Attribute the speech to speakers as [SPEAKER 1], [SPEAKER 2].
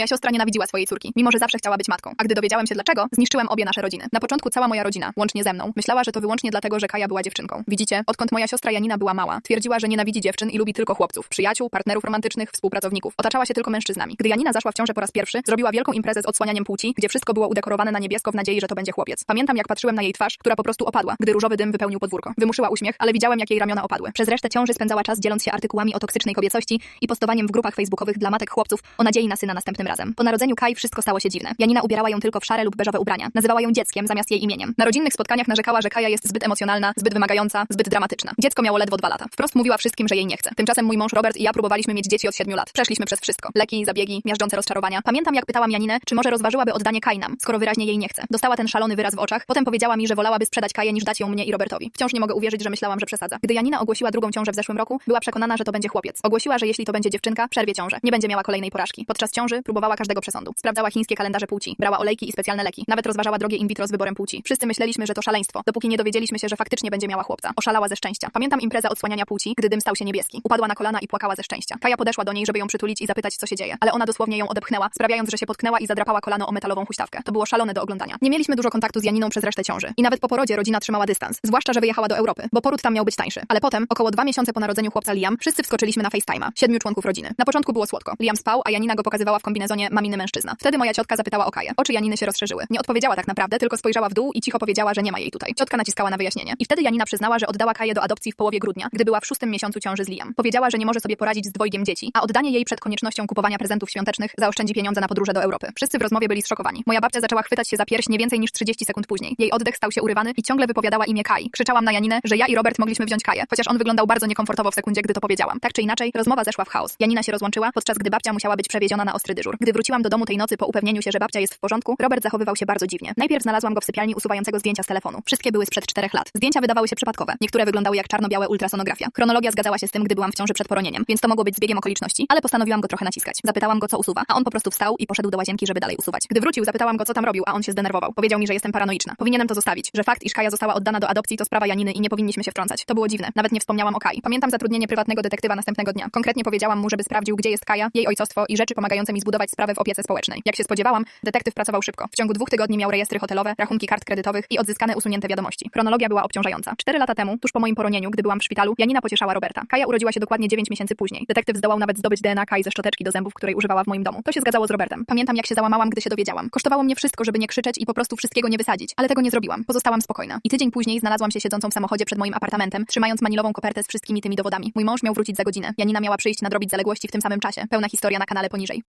[SPEAKER 1] Moja siostra nienawidziła swojej córki, mimo że zawsze chciała być matką. A gdy dowiedziałem się dlaczego, zniszczyłem obie nasze rodziny. Na początku cała moja rodzina, łącznie ze mną, myślała, że to wyłącznie dlatego, że Kaja była dziewczynką. Widzicie, odkąd moja siostra Janina była mała, twierdziła, że nienawidzi dziewczyn i lubi tylko chłopców, przyjaciół, partnerów romantycznych, współpracowników. Otaczała się tylko mężczyznami. Gdy Janina zaszła w ciążę po raz pierwszy, zrobiła wielką imprezę z odsłanianiem płci, gdzie wszystko było udekorowane na niebiesko w nadziei, że to będzie chłopiec. Pamiętam, jak patrzyłem na jej twarz, która po prostu opadła, gdy różowy dym wypełnił podwórko. Wymuszyła uśmiech, ale widziałem, jak jej ramiona opadły. Przez resztę ciąży spędzała czas dzieląc się artykułami o toksycznej kobiecości i postowaniem w grupach facebookowych dla matek chłopców o nadziei na syna następnym razem. Po narodzeniu Kai wszystko stało się dziwne. Janina ubierała ją tylko w szare lub beżowe ubrania. Nazywała ją dzieckiem zamiast jej imieniem. Na rodzinnych spotkaniach narzekała, że Kaja jest zbyt emocjonalna, zbyt wymagająca, zbyt dramatyczna. Dziecko miało ledwo dwa lata. Wprost mówiła wszystkim, że jej nie chce. Tymczasem mój mąż Robert i ja próbowaliśmy mieć dzieci od siedmiu lat. Przeszliśmy przez wszystko. Leki, zabiegi, miażdżące rozczarowania. Pamiętam, jak pytałam Janinę, czy może rozważyłaby oddanie Kai nam, skoro wyraźnie jej nie chce. Dostała ten szalony wyraz w oczach. Potem powiedziała mi, że wolałaby sprzedać Kaję niż dać ją mnie i Robertowi. Wciąż nie mogę uwierzyć, że myślałam, że przesadza. Gdy Janina ogłosiła drugą ciążę w zeszłym roku, była przekonana, że to będzie chłopiec. Ogłosiła, że jeśli to będzie dziewczynka, przerwie ciążę. Nie będzie miała kolejnej porażki. Podczas ciąży próbowała każdego przesądu. Sprawdzała chińskie kalendarze płci, brała olejki i specjalne leki. Nawet rozważała drogie in vitro z wyborem płci. Wszyscy myśleliśmy, że to szaleństwo, dopóki nie dowiedzieliśmy się, że faktycznie będzie miała chłopca. Oszalała ze szczęścia. Pamiętam imprezę odsłaniania płci, gdy dym stał się niebieski. Upadła na kolana i płakała ze szczęścia. Kaja podeszła do niej, żeby ją przytulić i zapytać, co się dzieje. Ale ona dosłownie ją odepchnęła, sprawiając, że się potknęła i zadrapała kolano o metalową huśtawkę. To było szalone do oglądania. Nie mieliśmy dużo kontaktu z Janiną przez resztę ciąży. I nawet po porodzie rodzina trzymała dystans. Zwłaszcza, że wyjechała do Europy, bo poród tam miał być tańszy. Ale potem, około dwa miesiące po narodzeniu chłopca Liam, wszyscy wskoczyliśmy na FaceTime'a. Siedmiu członków rodziny. Na początku było słodko. Liam spał, a Janina go pokazywała w kombinezonie maminy mężczyzna. Wtedy moja ciotka zapytała o Kaję. Oczy Janiny się rozszerzyły. Nie odpowiedziała tak naprawdę, tylko spojrzała w dół i cicho powiedziała, że nie ma jej tutaj. Ciotka naciskała na wyjaśnienie. I wtedy Janina przyznała, że oddała Kaję do adopcji w połowie grudnia, gdy była w szóstym miesiącu ciąży z Liam. Powiedziała, że nie może sobie poradzić z dwojgiem dzieci, a oddanie jej przed koniecznością kupowania prezentów świątecznych zaoszczędzi pieniądze na podróże do Europy. Wszyscy w rozmowie byli zszokowani. Moja babcia zaczęła chwytać się za pierś nie więcej niż 30 sekund później. Jej oddech stał się urywany i ciągle wypowiadała imię Kai. Krzyczałam na Janinę, że ja i Robert mogliśmy wziąć Kaję, chociaż on wyglądał bardzo niekomfortowo w sekundzie, gdy to powiedziałam. Tak czy inaczej, rozmowa zeszła w chaos. Janina się rozłączyła, podczas gdy babcia musiała być przewieziona na ostry dyżur. Gdy wróciłam do domu tej nocy po upewnieniu się, że babcia jest w porządku, Robert zachowywał się bardzo dziwnie. Najpierw znalazłam go w sypialni usuwającego zdjęcia z telefonu. Wszystkie były sprzed czterech lat. Zdjęcia wydawały się przypadkowe. Niektóre wyglądały jak czarno-białe ultrasonografia. Chronologia zgadzała się z tym, gdy byłam w ciąży przed poronieniem, więc to mogło być zbiegiem okoliczności, ale postanowiłam go trochę naciskać. Zapytałam go, co usuwa, a on po prostu wstał i poszedł do łazienki, żeby dalej usuwać. Gdy wrócił, zapytałam go, co tam robił, a on się zdenerwował. Powiedział mi, że jestem paranoiczna. Powinienem to zostawić, że fakt, iż Kaja została oddana do adopcji, to sprawa Janiny i nie powinniśmy się wtrącać. To było dziwne. Nawet nie wspomniałam o Kai. Pamiętam zatrudnienie prywatnego detektywa następnego dnia. Konkretnie powiedziałam mu, żeby sprawdził, gdzie jest Kaja, jej ojcostwo i rzeczy pomagające mi zbudować sprawę w opiece społecznej. Jak się spodziewałam, detektyw pracował szybko. W ciągu dwóch tygodni miał rejestry hotelowe, rachunki kart kredytowych i odzyskane usunięte wiadomości. Chronologia była obciążająca. Cztery lata temu, tuż po moim poronieniu, gdy byłam w szpitalu, Janina pocieszała Roberta. Kaja urodziła się dokładnie 9 miesięcy później. Detektyw zdołał nawet zdobyć DNA Kai ze szczoteczki do zębów, której używała w moim domu. To się zgadzało z Robertem. Pamiętam, jak się załamałam, gdy się dowiedziałam. Kosztowało mnie wszystko, żeby nie krzyczeć i po prostu wszystkiego nie wysadzić, ale tego nie zrobiłam. Pozostałam spokojna. I tydzień później znalazłam się siedzącą w samochodzie przed moim apartamentem, trzymając manilową kopertę z wszystkimi tymi dowodami. Mój mąż miał wrócić za godzinę. Janina miała przyjść nadrobić zaległości w tym samym czasie. Pełna historia na kanale poniżej.